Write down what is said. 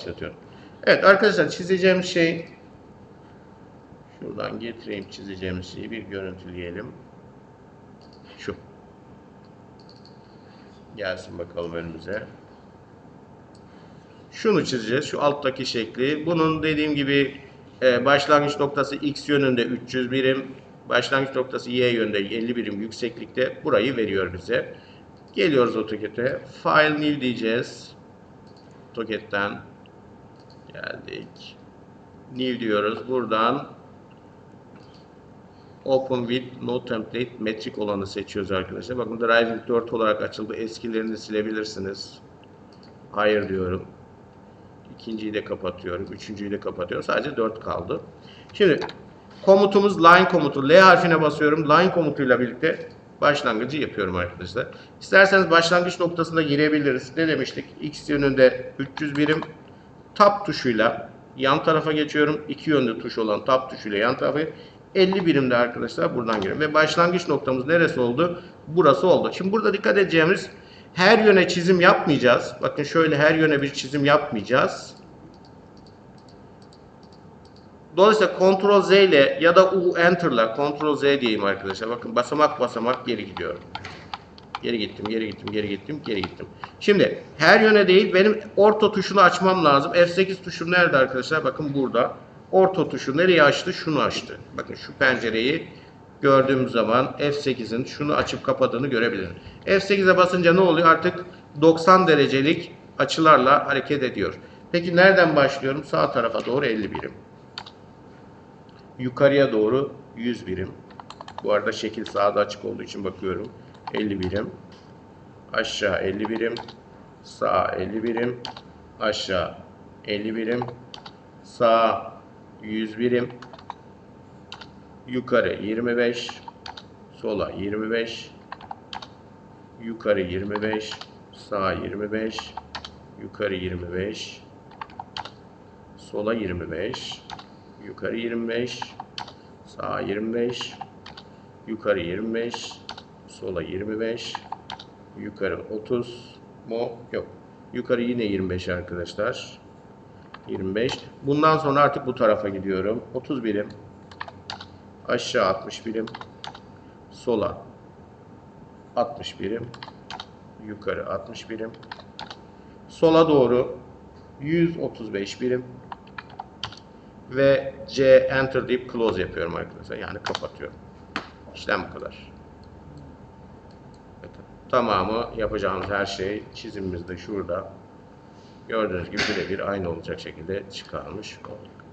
başlatıyorum. Evet arkadaşlar çizeceğim şey şuradan getireyim çizeceğimiz şeyi bir görüntüleyelim. Şu. Gelsin bakalım önümüze. Şunu çizeceğiz. Şu alttaki şekli. Bunun dediğim gibi e, başlangıç noktası x yönünde 300 birim. Başlangıç noktası y yönünde 50 birim yükseklikte. Burayı veriyor bize. Geliyoruz AutoCAD'e. File New diyeceğiz. AutoCAD'den geldik. New diyoruz. Buradan Open with No Template metrik olanı seçiyoruz arkadaşlar. Bakın Driving 4 olarak açıldı. Eskilerini silebilirsiniz. Hayır diyorum. İkinciyi de kapatıyorum. Üçüncüyü de kapatıyorum. Sadece 4 kaldı. Şimdi komutumuz line komutu. L harfine basıyorum. Line komutuyla birlikte başlangıcı yapıyorum arkadaşlar. İsterseniz başlangıç noktasında girebiliriz. Ne demiştik? X yönünde 300 birim tab tuşuyla yan tarafa geçiyorum. İki yönlü tuş olan tab tuşuyla yan tarafa 50 birimde arkadaşlar buradan giriyorum. Ve başlangıç noktamız neresi oldu? Burası oldu. Şimdi burada dikkat edeceğimiz her yöne çizim yapmayacağız. Bakın şöyle her yöne bir çizim yapmayacağız. Dolayısıyla Ctrl Z ile ya da U Enter ile Ctrl Z diyeyim arkadaşlar. Bakın basamak basamak geri gidiyorum. Geri gittim, geri gittim, geri gittim, geri gittim. Şimdi her yöne değil benim orta tuşunu açmam lazım. F8 tuşum nerede arkadaşlar? Bakın burada. Orta tuşu nereye açtı? Şunu açtı. Bakın şu pencereyi gördüğüm zaman F8'in şunu açıp kapadığını görebilirim. F8'e basınca ne oluyor? Artık 90 derecelik açılarla hareket ediyor. Peki nereden başlıyorum? Sağ tarafa doğru 50 birim. Yukarıya doğru 100 birim. Bu arada şekil sağda açık olduğu için bakıyorum. 50 birim. Aşağı 50 birim. Sağ 50 birim. Aşağı 50 birim. Sağ 100 birim. Yukarı 25. Sola 25. Yukarı 25. Sağ 25. Yukarı 25. Sola 25. Yukarı 25. Sağ 25. Yukarı 25. Sola 25. Yukarı 30 mu? Yok. Yukarı yine 25 arkadaşlar. 25. Bundan sonra artık bu tarafa gidiyorum. 30 birim. Aşağı 60 birim. Sola 60 birim. Yukarı 60 birim. Sola doğru 135 birim. Ve C Enter deyip close yapıyorum arkadaşlar. Yani kapatıyorum. İşlem bu kadar. Tamamı yapacağımız her şey çizimimizde şurada. Gördüğünüz gibi birebir aynı olacak şekilde çıkarmış olduk.